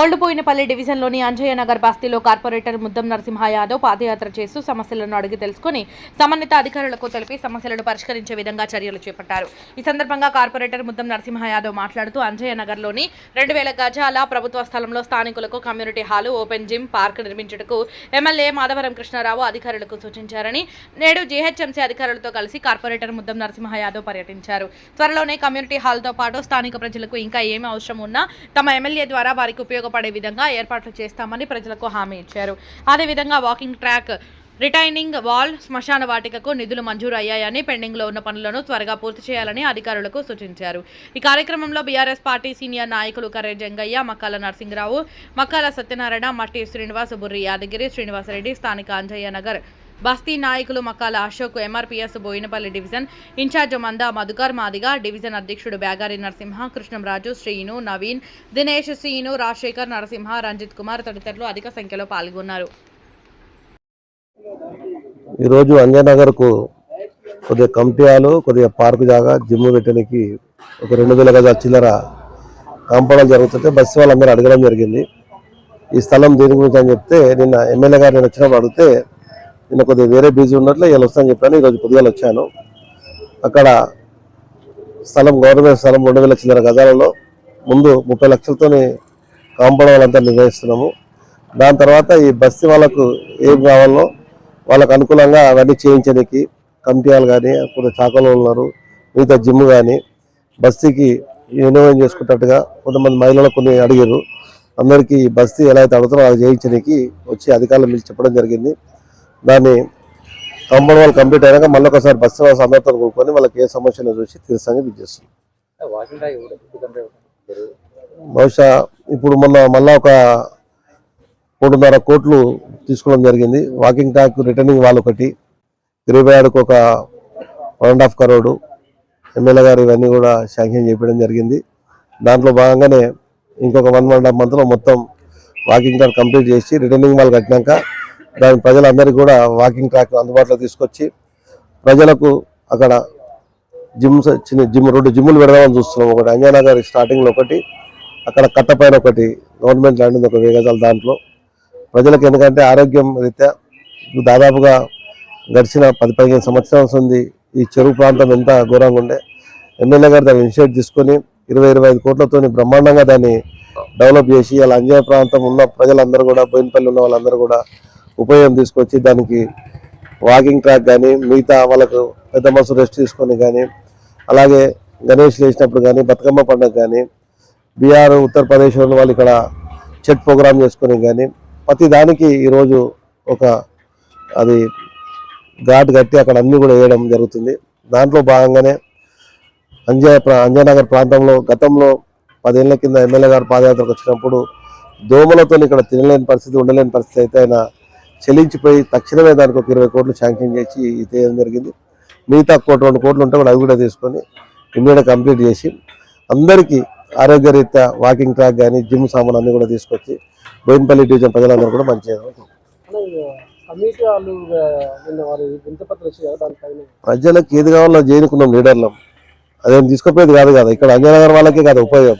గోల్డ్పోయినపల్లి డివిజన్లోని అంజయ్య నగర్ బస్తీలో కార్పొరేటర్ ముద్దం నరసింహ యాదవ్ పాదయాత్ర చేస్తూ సమస్యలను అడిగి తెలుసుకుని సంబంధిత అధికారులకు తెలిపి సమస్యలను పరిష్కరించే విధంగా చర్యలు చేపట్టారు. ఈ సందర్భంగా కార్పొరేటర్ ముద్దం నరసింహ యాదవ్ మాట్లాడుతూ అంజయ్య నగర్లోని రెండు వేల గజాల ప్రభుత్వ స్థలంలో స్థానికులకు community hall open gym park నిర్మించుటకు MLA Madhavaram Krishnarao అధికారులకు సూచించారని నేడు జీహెచ్ఎంసీ అధికారులతో కలిసి కార్పొరేటర్ ముద్దం నరసింహ యాదవ్ పర్యటించారు. త్వరలోనే కమ్యూనిటీ హాల్తో పాటు స్థానిక ప్రజలకు ఇంకా ఏమి అవసరం ఉన్నా తమ ఎమ్మెల్యే ద్వారా వారికి ఉపయోగ ఉపయోగపడే విధంగా ఏర్పాట్లు చేస్తామని ప్రజలకు హామీ ఇచ్చారు. అదేవిధంగా వాకింగ్ ట్రాక్ రిటైనింగ్ వాల్ శ్మశాన వాటికకు నిధులు మంజూరు అయ్యాయని పెండింగ్లో ఉన్న పనులను త్వరగా పూర్తి చేయాలని అధికారులకు సూచించారు. ఈ కార్యక్రమంలో బీఆర్ఎస్ పార్టీ సీనియర్ నాయకులు కర్రే జంగయ్య మక్కాల నరసింహరావు మక్కాల సత్యనారాయణ మట్టి శ్రీనివాస్ బుర్రి యాదగిరి శ్రీనివాసరెడ్డి స్థానిక అంజయ్య నగర్ బస్తీ నాయకులు Makkala Ashok MRPS Boinapalli division in charge Manda Madhukar Madiga division అధ్యక్షుడు బ్యాగారి నరసింహ కృష్ణంరాజు శ్రీను నవీన్ దినేష్ శ్రీను రాజశేఖర్ నరసింహ రంజిత్ కుమార్ తదితరులు అధిక సంఖ్యలో పాల్గొన్నారు. ఈరోజు అంజనగర్కు కొద్దిగా కమిటీలు కొద్దిగా పార్కు జాగా జిమ్ పెట్టడానికి ఒక రెండు వేల గజాల చిల్లర కాంపౌండ్ జరుగుతుంటే బస్సు వాళ్ళందరూ అడగడం జరిగింది. ఈ స్థలం దేని గురించి అని చెప్తే నిన్న ఎమ్మెల్యే గారు నేను వచ్చినప్పుడు అడిగితే నిన్న కొద్దిగా వేరే బిజీ ఉన్నట్లు ఇలా వస్తాను చెప్పాను. ఈరోజు పొద్దుగాల వచ్చాను. అక్కడ స్థలం గవర్నమెంట్ స్థలం రెండు వేల చిల్లర గజాలలో ముందు ముప్పై లక్షలతోని కాంపౌండ్ వాళ్ళంతా నిర్వహిస్తున్నాము. దాని తర్వాత ఈ బస్తీ వాళ్ళకు ఏం కావాలో వాళ్ళకు అనుకూలంగా అవన్నీ చేయించడానికి కమిటీ వాళ్ళు కానీ కొంత చాకలు ఉన్నారు. మిగతా జిమ్ కానీ బస్తీకి వినియోగం చేసుకున్నట్టుగా కొంతమంది మహిళలు కొన్ని అడిగారు. అందరికీ ఈ బస్తీ ఎలా అయితే అడుగుతారో అలా చేయించడానికి వచ్చి అధికారులు మీరు చెప్పడం జరిగింది. దాన్ని కాంపౌండ్ వాళ్ళు కంప్లీట్ అయినాక మళ్ళీ ఒకసారి బస్సు వాళ్ళ అందరితో కూడుకొని వాళ్ళకి ఏ సమస్యలు చూసి తీర్చడానికి జరుగు- బహుశా ఇప్పుడు మొన్న మళ్ళా ఒక మూడున్నర కోట్లు తీసుకోవడం జరిగింది. వాకింగ్ ట్రాక్ రిటర్నింగ్ వాళ్ళు ఒకటి గిరిబాయాడుకు ఒక one and half crore MLA గారు ఇవన్నీ కూడా శాంక్షన్ చేయడం జరిగింది. దాంట్లో భాగంగానే ఇంకొక వన్ వన్ అండ్ హాఫ్ మంత్లో మొత్తం వాకింగ్ ట్రాక్ కంప్లీట్ చేసి రిటర్నింగ్ వాళ్ళు కట్టినాక దాని ప్రజలందరికీ కూడా వాకింగ్ ట్రాక్ అందుబాటులో తీసుకొచ్చి ప్రజలకు అక్కడ జిమ్ చిన్న జిమ్ రెండు జిమ్లు పెడదామని చూస్తున్నాం. ఒకటి అంజనానగర్ స్టార్టింగ్లో ఒకటి అక్కడ కట్టపైన ఒకటి గవర్నమెంట్ ల్యాండ్ ఉంది ఒక వేగజాలు దాంట్లో. ప్రజలకు ఎందుకంటే ఆరోగ్యం రీత్యా దాదాపుగా గడిచిన పది పదిహేను సంవత్సరాల ఉంది. ఈ చెరువు ప్రాంతం ఎంత ఘోరంగా ఉండే. ఎమ్మెల్యే గారు దాన్ని ఇనిషియేట్ తీసుకొని ఇరవై ఇరవై ఐదు కోట్లతో బ్రహ్మాండంగా దాన్ని డెవలప్ చేసి అలా అంజాయ ప్రాంతం ఉన్న ప్రజలందరూ కూడా బోయినపల్లి ఉన్న వాళ్ళందరూ కూడా ఉపయోగం తీసుకొచ్చి దానికి వాకింగ్ ట్రాక్ కానీ మిగతా వాళ్ళకు పెద్ద మనసు రెస్ట్ తీసుకొని కానీ అలాగే గణేష్ చేసినప్పుడు కానీ బతుకమ్మ పండుగ కానీ బీహార్ ఉత్తరప్రదేశ్ వాళ్ళు ఇక్కడ చెట్ ప్రోగ్రామ్ చేసుకొని కానీ ప్రతి దానికి ఈరోజు ఒక అది ఘాట్ కట్టి అక్కడ అన్ని కూడా వేయడం జరుగుతుంది. దాంట్లో భాగంగానే అంజయ్ అంజయనగర్ ప్రాంతంలో గతంలో పదేళ్ళ కింద ఎమ్మెల్యే గారు పాదయాత్రకు వచ్చినప్పుడు దోమలతో ఇక్కడ తినలేని పరిస్థితి ఉండలేని పరిస్థితి అయితే ఆయన చెల్లించిపోయి తక్షణమే దానికి ఒక ఇరవై కోట్లు శాంక్షన్ చేసి ఇది చేయడం జరిగింది. మిగతా కోటి రెండు కోట్లు ఉంటే కూడా అవి కూడా తీసుకొని ఇమ్మీడియట్ కంప్లీట్ చేసి అందరికీ ఆరోగ్యరీత్యా వాకింగ్ ట్రాక్ కానీ జిమ్ సామాన్ అన్ని కూడా తీసుకొచ్చి బోయినపల్లి డివిజన్ ప్రజలందరూ కూడా వాళ్ళు దానిపైన ప్రజలకు ఏది కావాలో చేయనుకున్నాం లీడర్లం. అదేం తీసుకుపోయేది కాదు కదా ఇక్కడ అంజనగర్ వాళ్ళకే కాదు ఉపయోగం.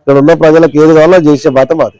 ఇక్కడ ఉన్న ప్రజలకు ఏది కావాలో చేసే బాధ్యత మాది.